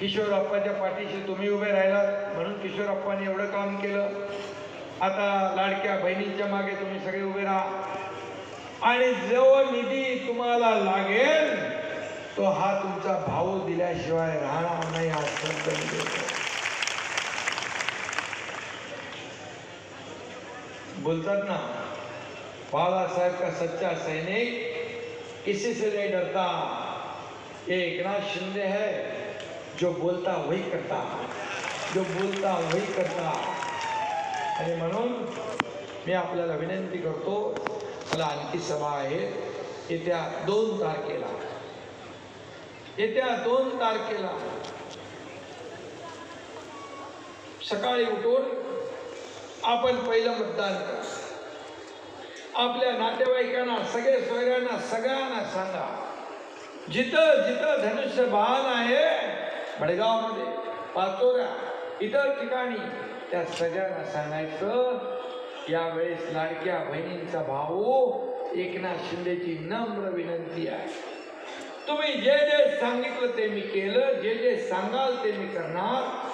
किशोर अप्पांच्या पाठीशी तुम्ही उभे राहिलात म्हणून किशोर अप्पाने एवढं काम केलं. आता लाडक्या बहिणींच्या मागे तुम्ही सगळे उभे राहा. आणि जो निधी तुम्हाला लागेल तो हा तुमचा भाऊ दिल्याशिवाय राहणार नाही हा शब्द बोलतात ना बाळासाहेब का सच्चा सैनिक किसी से नहीं डरता. ये एकनाथ शिंदे है जो बोलता वही करता जो बोलता वही करता। आणि म्हणून मी आपल्याला विनंती करतो मला आणखी सभा आहे येत्या दोन तारखेला. येत्या दोन तारखेला सकाळी उठून आपण पहिलं मतदान करा. आपल्या नातेवाईकांना सगळे सोयऱ्यांना सगळ्यांना सांगा. जिथं जिथं धनुष्यबाण आहे भडगावमध्ये पाचोऱ्या इतर ठिकाणी त्या सगळ्यांना सांगायचं यावेळेस लाडक्या बहिणींचा भाऊ एकनाथ शिंदेची नम्र विनंती आहे. तुम्ही जे जे सांगितलं ते मी केलं जे जे सांगाल ते मी करणार.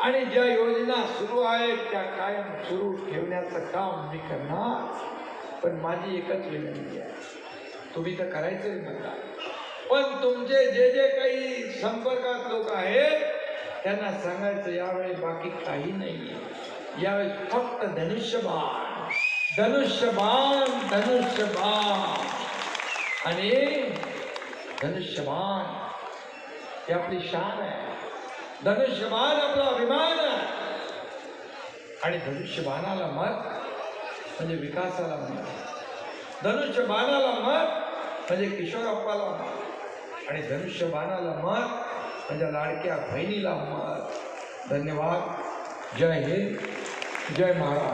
आणि ज्या योजना सुरू आहेत त्या कायम सुरू ठेवण्याचं काम मी करणार. पण माझी एकच विनंती आहे. तुम्ही तर करायचंच म्हणता. पण तुमचे जे जे काही संपर्कात लोक आहेत त्यांना सांगायचं यावेळी बाकी काही नाही यावेळी फक्त धनुष्यबाण. धनुष्यबाण धनुष्यबाण. आणि धनुष्यबाण ही आपली शान आहे. धनुष्यबाण आपला अभिमान आहे. आणि धनुष्यबाणाला मत म्हणजे विकासाला मत. धनुष्यबाणाला मत म्हणजे किशोरप्पाला मत. आणि धनुष्यबाणाला मत म्हणजे लाडक्या बहिणीला मत. धन्यवाद. जय हिंद. जय महाराज